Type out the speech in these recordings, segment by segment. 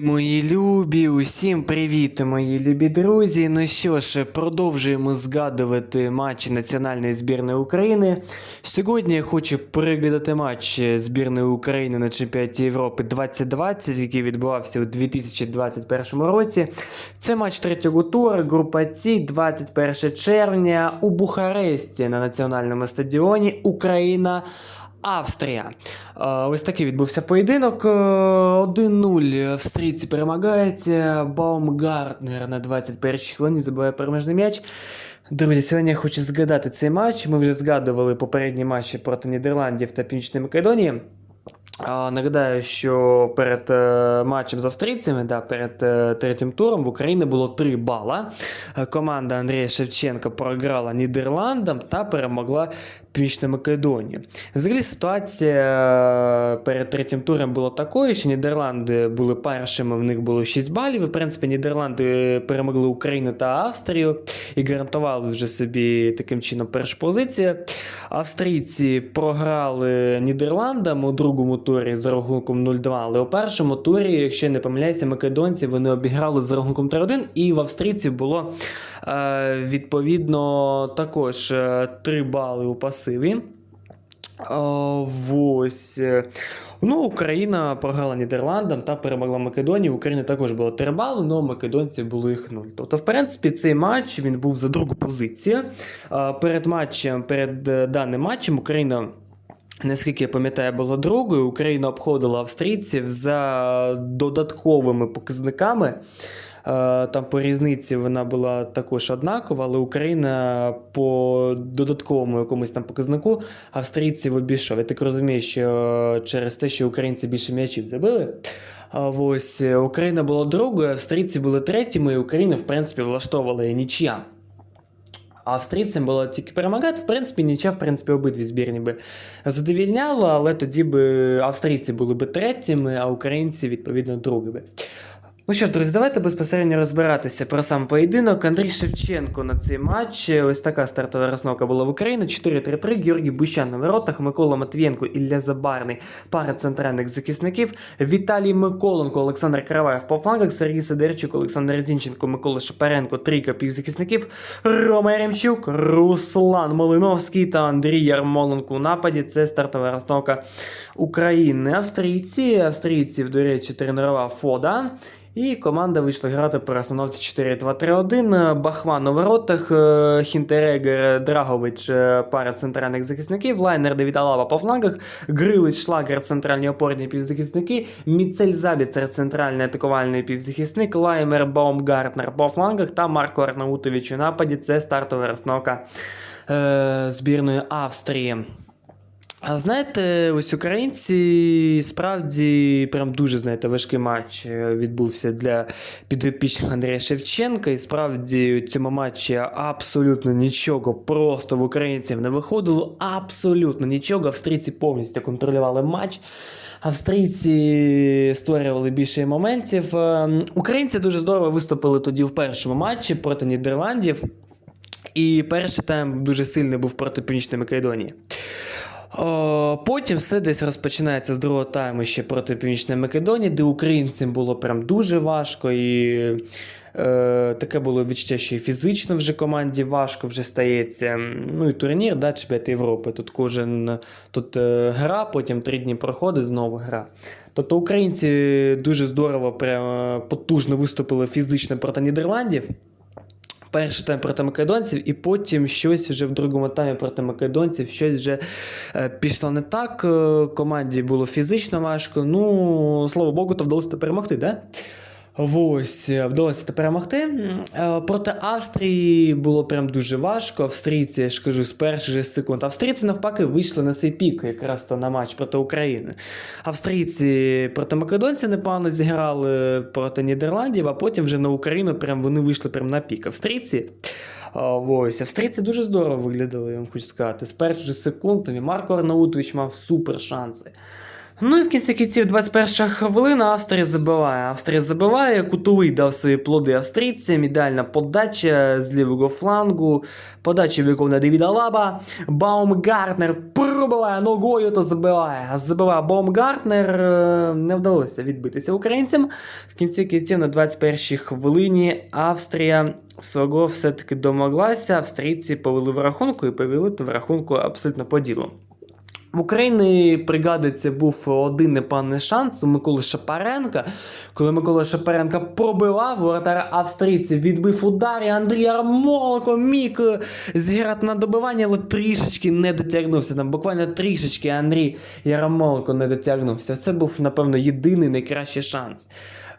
Мої любі, усім привіт, мої любі друзі. Ну що ж, продовжуємо згадувати матчі національної збірної України. Сьогодні я хочу пригадати матч збірної України на чемпіонаті Європи 2020, який відбувався у 2021 році. Це матч третього туру, група С, 21 червня у Бухаресті на національному стадіоні Україна. Австрія. Е, Ось такий відбувся поєдинок. Е, 1-0 австрійці перемагають. Е, Баумгартнер на 21-й хвилині забиває переможний м'яч. Друзі, сьогодні я хочу згадати цей матч. Ми вже згадували попередні матчі проти Нідерландів та Північної Македонії. Нагадаю, що перед е, матчем з австрійцями, да, перед е, третім туром в Україні було 3 бала. Е, Команда Андрія Шевченка програла Нідерландам та перемогла Північну Македонію. Взагалі ситуація е, перед третім туром була такою, що Нідерланди були першими, в них було 6 балів. В принципі, Нідерланди перемогли Україну та Австрію і гарантували вже собі таким чином першу позицію. Австрійці програли Нідерландам у другому турі за рахунком 0-2, але у першому турі, якщо не помиляюся, македонці вони обіграли за рахунком 3-1, і в австрійців було е, відповідно також е, 3 бали у пасиві. О, ось. е. Ну, Україна програла Нідерландам та перемогла Македонію. В Україні також було 3 бали, але македонців було їх 0. Тобто, в принципі, цей матч він був за другу позицію. Перед матчем, перед е, даним матчем Україна. Наскільки я пам'ятаю, була другою. Україна обходила австрійців за додатковими показниками. Е, Там по різниці вона була також однакова, але Україна по додатковому якомусь там показнику австрійців обійшов. Я так розумію, що через те, що українці більше м'ячів забили. А ось е, Україна була другою, австрійці були третіми, і Україна, в принципі, влаштовувала нічия. А австрійцям було тільки перемагати, в принципі, нічия, в принципі, обидві збірні би задовільняло, але тоді би австрійці були би третіми, а українці, відповідно, другими. Ну що ж, друзі, давайте безпосередньо розбиратися про сам поєдинок. Андрій Шевченко на цей матч. Ось така стартова розновка була в Україні. 4-3-3. Георгій Бущан на воротах, Микола Матвієнко, Ілля Забарний, пара центральних захисників. Віталій Миколенко, Олександр Караваєв по флангах, Сергій Сидорчук, Олександр Зінченко, Микола Шапаренко, трійка півзахисників. Рома Яремчук, Руслан Малиновський та Андрій Ярмоленко у нападі. Це стартова розновка України. Австрійці, австрійців, до речі, тренував Фода. І команда вийшла грати по розстановці 4-2-3-1. Бахман у воротах, е, Хінтерегер, Драгович, е, пара центральних захисників, Лайнер, Давід Алаба по флангах, Грилич, Шлагер, центральні опорні півзахисники, Міцель Забіцер, центральний атакувальний півзахисник, Лаймер, Баумгартнер по флангах та Марко Арнаутович у нападі. Це стартова розстановка е, збірної Австрії. А знаєте, ось українці справді прям дуже знаєте, важкий матч е, відбувся для підопічних Андрія Шевченка. І справді у цьому матчі абсолютно нічого просто в українців не виходило. Абсолютно нічого. Австрійці повністю контролювали матч. Австрійці створювали більше моментів. Е, Українці дуже здорово виступили тоді в першому матчі проти Нідерландів. І перший тайм дуже сильний був проти Північної Македонії. О, потім все десь розпочинається з другого тайму ще проти Північної Македонії, де українцям було прям дуже важко. І е, таке було відчуття, що і фізично вже команді важко вже стається. Ну і турнір, да, чемпіонат Європи. Тут кожен тут е, гра, потім три дні проходить, знову гра. Тобто українці дуже здорово, прям потужно виступили фізично проти Нідерландів. Перший тайм проти македонців, і потім щось вже в другому таймі проти македонців, щось вже е, пішло не так. е, Команді було фізично важко. Ну, слава Богу, то вдалося перемогти, да? Ось, е, вдалося перемогти. Е, Проти Австрії було прям дуже важко. Австрійці, я ж кажу, з перших же секунд. Австрійці навпаки вийшли на цей пік якраз то на матч проти України. Австрійці проти македонців непогано зіграли проти Нідерландів, а потім вже на Україну прям вони вийшли прям на пік. Австрійці. Ось, австрійці дуже здорово виглядали, я вам хочу сказати. З перших же секунд і Марко Арнаутович мав супер шанси. Ну і в кінці кінців 21 хвилина Австрія забиває. Австрія забиває, кутовий дав свої плоди австрійцям. Ідеальна подача з лівого флангу. Подача виконує Девіда Лаба. Баумгартнер пробиває ногою та забиває. Забиває Баумгартнер. Е, Не вдалося відбитися українцям. В кінці кінців на 21 хвилині Австрія свого все-таки домоглася. Австрійці повели в рахунку і повели в рахунку абсолютно по ділу. В Україні пригадується був один непевний шанс у Миколи Шапаренка. Коли Микола Шапаренка пробивав, воротар австрійців відбив удар, і Андрій Ярмоленко міг зіграти на добивання, але трішечки не дотягнувся. Там буквально трішечки Андрій Ярмоленко не дотягнувся. Це був, напевно, єдиний найкращий шанс.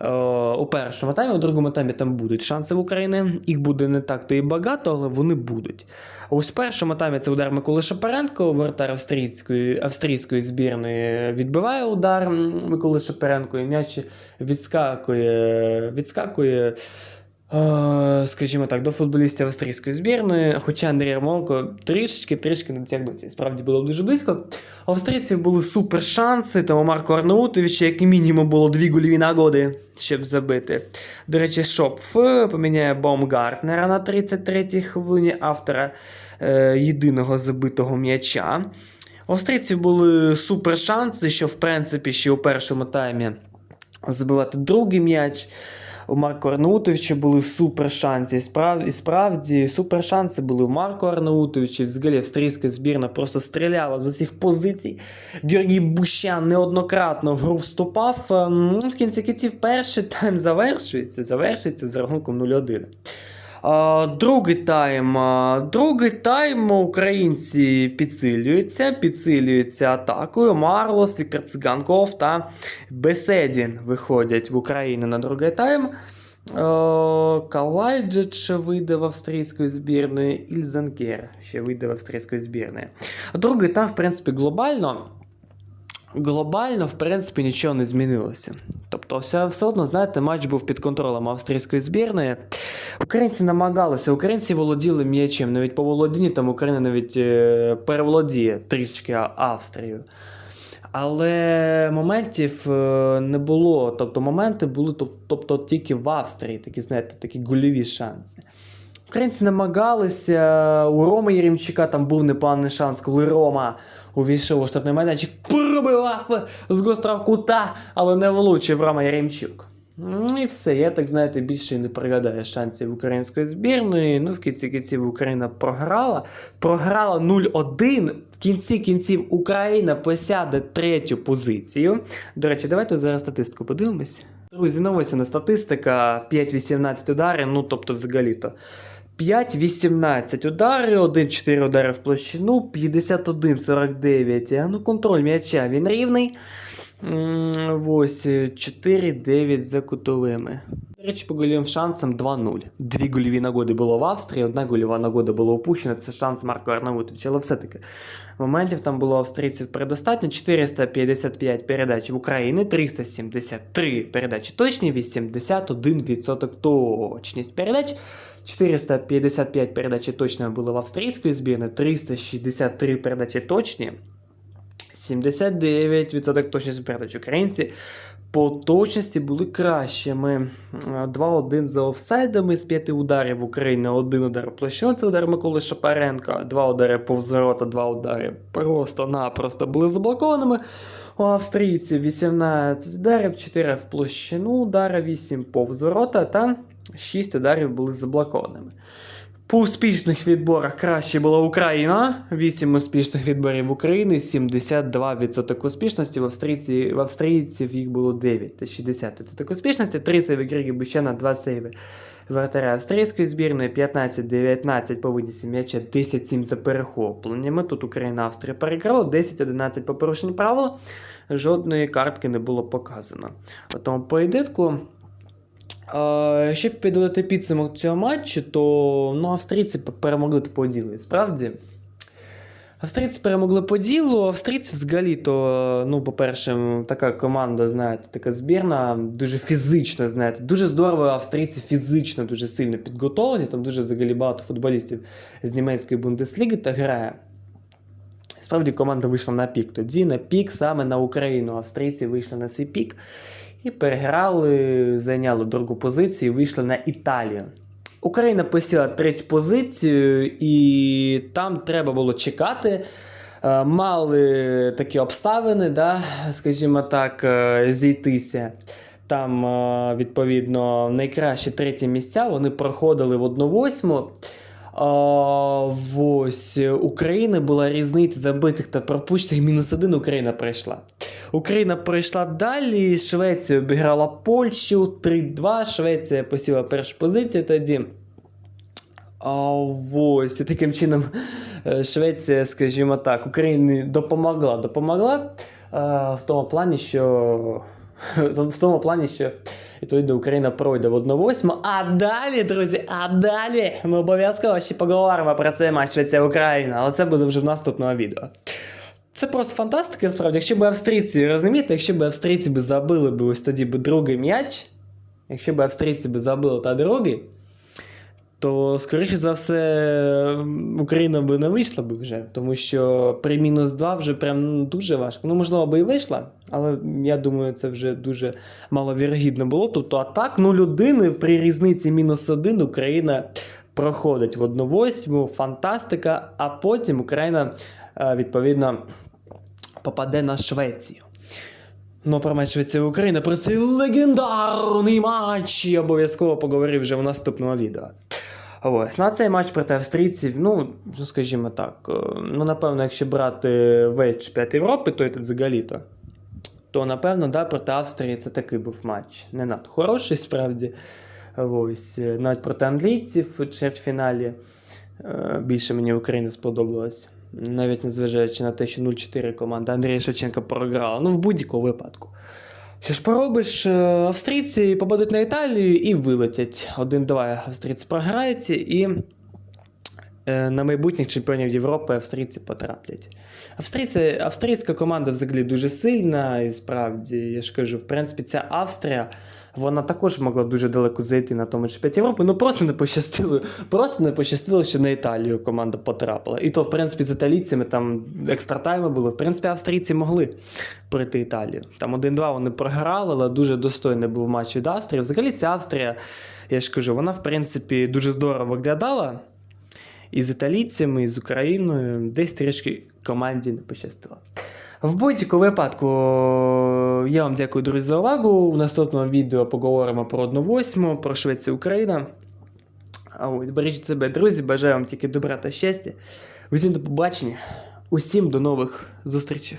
Е, у першому таймі, у другому таймі там будуть шанси в Україні. Їх буде не так то і багато, але вони будуть. Ось в першому таймі це удар Миколи Шапаренко, вратар австрійської, австрійської збірної відбиває удар Миколи Шапаренко, і м'яч відскакує, відскакує. Е, Скажімо так, до футболістів австрійської збірної, хоча Андрій Ярмоленко трішечки трішки не дотягнувся. Справді було дуже близько. У австрійців були супер шанси, тому Марко Арнаутовича, як мінімум, було дві гольові нагоди, щоб забити. До речі, Шопф поміняє Баумгартнера на 33-й хвилині автора е, єдиного забитого м'яча. У австрійців були супер шанси, що в принципі ще у першому таймі забивати другий м'яч. У Марко Арнаутовича були супер шанси. І справді, і справді супер шанси були у Марко Арнаутовича. Взагалі австрійська збірна просто стріляла з усіх позицій. Георгій Бущан неоднократно в гру вступав. Ну, В кінці кінців перший тайм завершується. Завершується з рахунком 0-1. Другий тайм. Другий тайм українці підсилюються, підсилюються атакою. Марлос, Віктор Циганков та Беседін виходять в Україну на другий тайм. Калайджич вийде в австрійської збірної, Ільзанкер ще вийде в австрійської збірної. Другий тайм, в принципі, глобально. Глобально, в принципі, нічого не змінилося. Тобто, все, все одно, знаєте, матч був під контролем австрійської збірної. Українці намагалися, українці володіли м'ячем. Навіть по володінні там Україна навіть е, переволодіє трішки Австрію. Але моментів е, не було. Тобто моменти були тобто, тільки в Австрії, такі, знаєте, такі гольові шанси. Українці намагалися. У Роми Єремчука там був непоганий шанс, коли Рома увійшов у штатний майданчик, пробивав з гострого кута, але не влучив Рома Єремчук. Ну і все. Я так знаєте, більше не пригадаю шансів української збірної. Ну, в кінці кінців Україна програла. Програла 0-1. В кінці кінців Україна посяде третю позицію. До речі, давайте зараз статистику подивимось. Друзі, ну ось статистика 5-18 ударів, ну тобто взагалі-то. 5-18 удари, 1-4 удари в площину, 51-49. А ну контроль м'яча він рівний. Ось 4-9 за кутовими. Речі, по гольовим шансам 2-0. Дві гольові нагоди було в Австрії, одна гольова нагода була упущена. Це шанс Марко Арнаутовича. Але все-таки моментів там було австрійців предостатньо. 455 передач в Україні, 373 передачі точні, 81% точність передач. 455 передачі точно було в австрійської збірної, 363 передачі точні. 79% точності передач українці по точності були кращими. Е, 2-1 за офсайдами з 5 ударів в Україні, один удар у площину, це удар Миколи Шапаренка, два удари повз ворота, два удари просто-напросто були заблокованими. У австрійців 18 ударів, 4 в площину удара, 8 повз ворота та 6 ударів були заблокованими. По успішних відборах краще була Україна. 8 успішних відборів в Україні, 72% успішності. В, австрійці, в австрійців їх було 9 та 60% успішності. 3 сейви Грігі Бущана, 2 сейви вратаря австрійської збірної, 15-19 по винісі м'яча, 10-7 за перехопленнями. Тут Україна Австрія переграла, 10-11 по порушенню правил. Жодної картки не було показано. У тому поєдинку. Щоб підводити підсумок цього матчу, то ну, австрійці перемогли по ділу. І Справді. Австрійці перемогли по ділу. Австрійці взагалі, то, ну, по-перше, така команда, знаєте, така збірна, дуже фізична, знаєте. Дуже здорово, австрійці фізично дуже сильно підготовлені. Там дуже взагалі багато футболістів з німецької Бундесліги та грає. Справді команда вийшла на пік. Тоді на пік саме на Україну. Австрійці вийшли на цей пік і переграли, зайняли другу позицію і вийшли на Італію. Україна посіла третю позицію, і там треба було чекати. Е, Мали такі обставини, да, скажімо так, е, зійтися. Там, е, відповідно, найкращі треті місця вони проходили в 1-8. А, ось України була різниця забитих та пропущених мінус один Україна пройшла. Україна пройшла далі. Швеція обіграла Польщу 3-2. Швеція посіла першу позицію тоді. А ось і таким чином е, Швеція, скажімо так, Україні допомогла. Допомогла е, в тому плані, що в тому плані, що відповідно Україна пройде в 1-8. А далі, друзі, а далі ми обов'язково ще поговоримо про цей матч Швеція-Україна, але це буде вже в наступному відео. Це просто фантастика, справді. Якщо б австрійці, розумієте, якщо б австрійці би забили б ось тоді б другий м'яч, якщо б австрійці би забили та другий, то, скоріше за все, Україна би не вийшла б вже, тому що при мінус 2 вже прям ну, дуже важко. Ну, можливо, би і вийшла, але я думаю, це вже дуже маловірогідно було. Тобто, а так, 0-1 при різниці мінус 1 Україна проходить в 1-8, фантастика, а потім Україна, е, відповідно, попаде на Швецію. Ну, про матч Швеція Україна, про цей легендарний матч я обов'язково поговорив вже в наступному відео. Ось. На цей матч проти австрійців, ну, ну, скажімо так, е, ну, напевно, якщо брати весь чемпіонат Європи, то це взагалі-то, то напевно, да, проти Австрії це такий був матч. Не надто хороший, справді. Ось. е, Навіть проти англійців у чвертьфіналі е, більше мені Україна сподобалась. Навіть незважаючи на те, що 0-4 команда Андрія Шевченка програла. Ну, в будь-якому випадку. Що ж поробиш, е, австрійці попадуть на Італію і вилетять. 1-2 австрійці програють, і на майбутніх чемпіонів Європи австрійці потраплять. Австрійці, австрійська команда взагалі дуже сильна, і справді, я ж кажу, в принципі, ця Австрія. Вона також могла дуже далеко зайти на тому чемпіонаті Європи. Ну просто не пощастило. Просто не пощастило, що на Італію команда потрапила. І то, в принципі, з італійцями там екстратайми було. В принципі, австрійці могли пройти Італію. Там 1-2 вони програли, але дуже достойний був матч від Австрії. Взагалі, ця Австрія, я ж кажу, вона, в принципі, дуже здорово виглядала. І з італійцями, і з Україною. Десь трішки команді не пощастило. В будь-якому випадку, я вам дякую, друзі, за увагу. В наступному відео поговоримо про 1-8, про Швецію Україна. Ось, бережіть себе, друзі, бажаю вам тільки добра та щастя. Усім до побачення, усім до нових зустрічей.